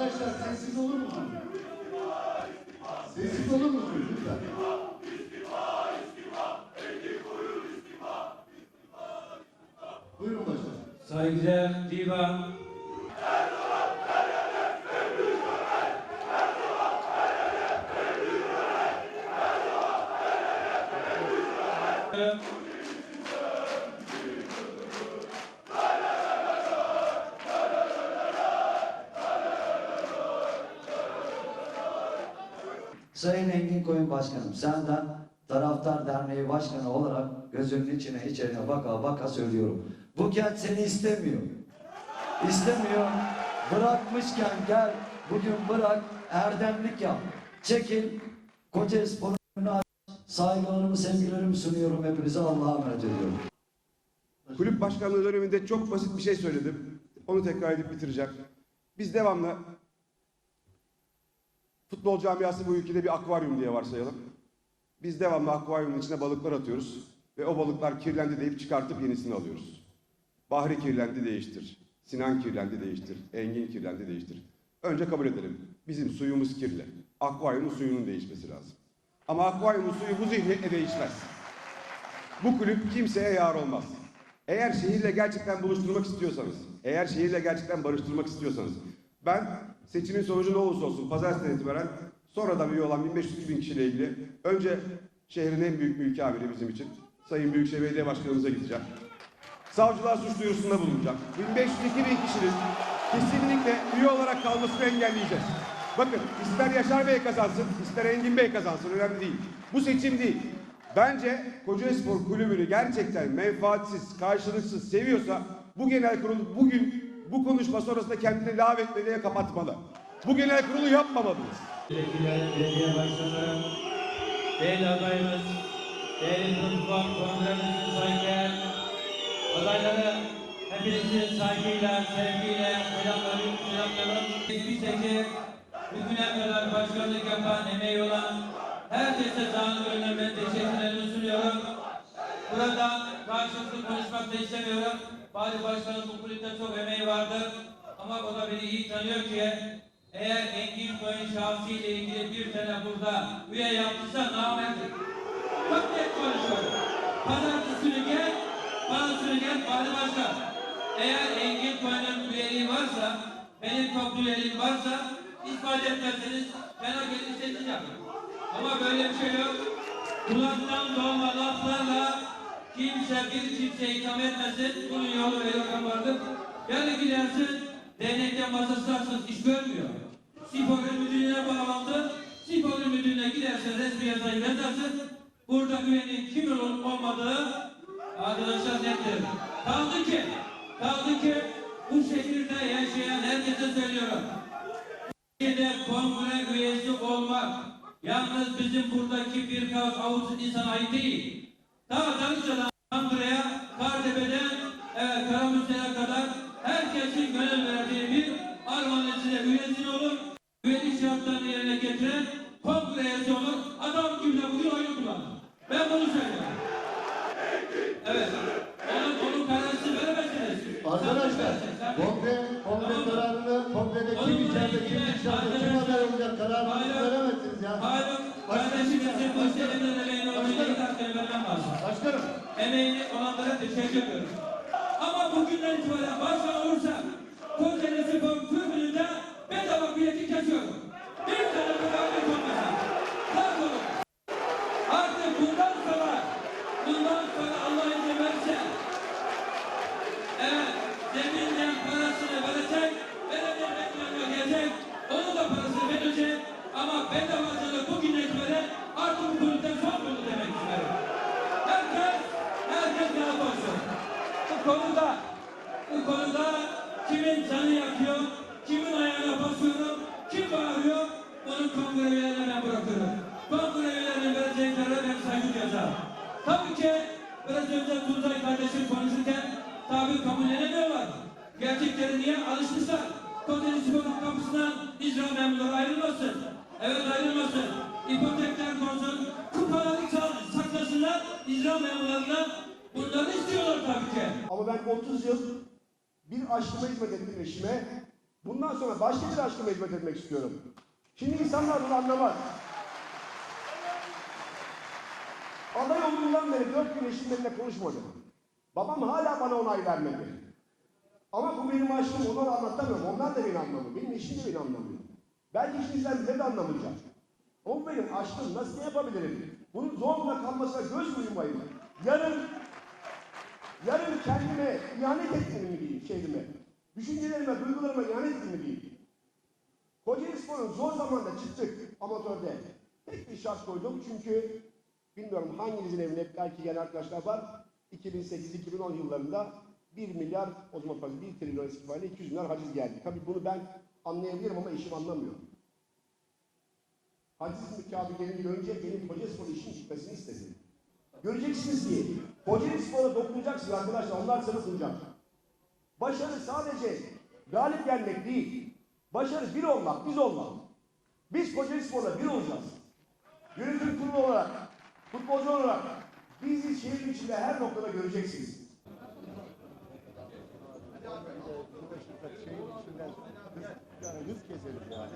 Arkadaşlar sessiz olur mu? Sessiz olur mu? Lütfen. Buyurun başkanım. Saygıdeğer divan. Sayın Engin Koyun Başkanım, senden Taraftar Derneği Başkanı olarak gözünün içine içine baka baka söylüyorum. Bu kent seni istemiyor. İstemiyor. Bırakmışken gel, bugün bırak, erdemlik yap. Çekil, Koca Spor'un önünü aç. Saygılarımı, sevgilerimi sunuyorum hepinize. Allah'a emanet ediyorum. Kulüp başkanlığı döneminde çok basit bir şey söyledim. Onu tekrar edip bitireceğim. Biz devamlı futbol camiası bu ülkede bir akvaryum diye varsayalım. Biz devamlı akvaryumun içine balıklar atıyoruz ve o balıklar kirlendi deyip çıkartıp yenisini alıyoruz. Bahri kirlendi değiştir. Sinan kirlendi değiştir. Engin kirlendi değiştir. Önce kabul edelim. Bizim suyumuz kirli. Akvaryumun suyunun değişmesi lazım. Ama akvaryumun suyu bu zihniyetle değişmez. Bu kulüp kimseye yar olmaz. Eğer şehirle gerçekten buluşturmak istiyorsanız, eğer şehirle gerçekten barıştırmak istiyorsanız, ben seçimin sonucu ne olursa olsun pazartesinden itibaren sonradan üye olan 1500 bin kişiyle ilgili önce şehrin en büyük mülki amiri bizim için Sayın Büyükşehir Belediye Başkanımıza gideceğim. Savcılar suç duyurusunda bulunacak. 1502 bin kişinin kesinlikle üye olarak kalmasını engelleyeceğiz. Bakın ister Yaşar Bey kazansın, ister Engin Bey kazansın önemli değil. Bu seçim değil. Bence Kocaelispor Kulübü'nü gerçekten menfaatsiz, karşılıksız seviyorsa bu genel kurul bugün bu konuşma sonrasında kendini lağvetmeliğe kapatmalı. Bu genel kurulu yapmamalıyız. Belediye, belediye başkanı, değerli adayımız, değerli Futbol Kongremizin saygıdeğer adayları, hepinizi saygıyla, sevgiyle selamlarım, selamlarım. Geçmişteki bugüne kadar başkanlık yapan, emeği olan herkese canı gönlümden teşekkürlerimi sunuyorum. Burada karşılıklı konuşmak da istemiyorum. Bari başkanım bu kulüpte çok emeği vardır. Ama o da beni iyi tanıyor ki eğer Engin Koyun şahsı ile ilgili bir sene burada üye yaptıysa namerttir. Çok net konuşuyorum. Pazartesi günü gel, günü gel Bari Başkan. Eğer Engin Koyun'un üyeliği varsa, benim toplu üyeliğim varsa ispat etmezseniz ben o gelin seçim yaparım. Ama böyle bir şey yok. Kulaktan dolma laflarla kimse bir kimseye itham etmesin. Bunun yolu yolu vardır. Yani gidersin dernekte masasırsın iş görmüyor. Spor müdürlüğüne bağlandı. Spor müdürlüğüne gidersin resmi yazayı yazarsın. Burada güvenin kimin olup olmadığı arkadaşlar nettir. Kaldı ki, kaldı ki bu şehirde yaşayan herkese söylüyorum. Türkiye'de kongre üyesi olmak yalnız bizim buradaki birkaç avuç insan ait değil. Daha Danışça'dan Ankara'ya, Kartepe'den evet, Karamürsel'e kadar herkesin gönül verdiği bir Arman içine üyesi olur. Üyelik şartlarını yerine getiren kongre üyesi olur. Adam gibi de bugün oyunu kullanır. Ben bunu söylüyorum. Evet. Onun, onun kararını veremezsiniz. Arkadaşlar, kongre, kongre kararını, kongrede kim içeride, kim dışarıda, kim aday olacak kararını veremezsiniz ya. Hayır, kardeşimizin bu senenin Emeğini olanlara teşekkür ediyorum. Ama bugünden itibaren başkan olursa Kocaeli Spor Kulübü'nde bedava bileti kesiyorum. Bir sene bedava olmasın. Olun. Artık bundan sonra bundan sonra Allah izin verirse evet zeminden parasını verecek belediye bekliyor gelecek onun da parasını verecek ama bedavacılık bugünden itibaren artık bu kulüpten son buldu demek isterim. Konuda, bu konuda kimin canı yakıyor, kimin ayağına basıyorum, kim bağırıyor, onun kongre üyelerine ben bırakıyorum. Kongre üyelerine vereceği karara ben saygı duyacağım. Tabii ki biraz önce Tuncay kardeşim konuşurken tabi kabullenemiyorlar. Gerçekleri niye alışmışlar? Kocaeli Spor'un kapısından icra memurları ayrılmasın. Evet ayrılmasın. İpotekler konsun. Kupaları saklasınlar. icra memurlarından bunları istiyorlar tabii ki. Ama ben 30 yıl bir aşkıma hizmet ettim eşime. Bundan sonra başka bir aşkıma hizmet etmek istiyorum. Şimdi insanlar bunu anlamaz. aday olduğundan beri dört gün eşim benimle konuşmadı. Babam hala bana onay vermedi. Ama bu benim aşkım onlara anlatamıyorum. Onlar da beni anlamıyor. Benim eşim de beni anlamıyor. Belki işinizden bile de anlamayacak. O benim aşkım nasıl yapabilirim? Bunun zorla kalmasına göz mü yumayım? Yarın, yarın kendime ihanet ettim mi diyeyim şehrime? Düşüncelerime, duygularıma ihanet ettim mi diyeyim? Kocaeli Spor'un zor zamanda çıktık amatörde. Tek bir şart koydum çünkü bilmiyorum hanginizin evine belki gelen arkadaşlar var. 2008-2010 yıllarında 1 milyar o zaman parası 1 trilyon parayla 200 milyar haciz geldi. Tabii bunu ben anlayabilirim ama eşim anlamıyor. Haciz mükabirlerini görünce benim Kocaeli Spor'un işin çıkmasını istedi. Göreceksiniz ki Kocaeli Spor'a dokunacaksınız arkadaşlar. Onlar sana sunacak. Başarı sadece galip gelmek değil. Başarı bir olmak, biz olmak. Biz Kocaeli Spor'la bir olacağız. Yönetim kurulu olarak, futbolcu olarak bizi şehrin içinde her noktada göreceksiniz. Şeyin içinden hız keselim ya.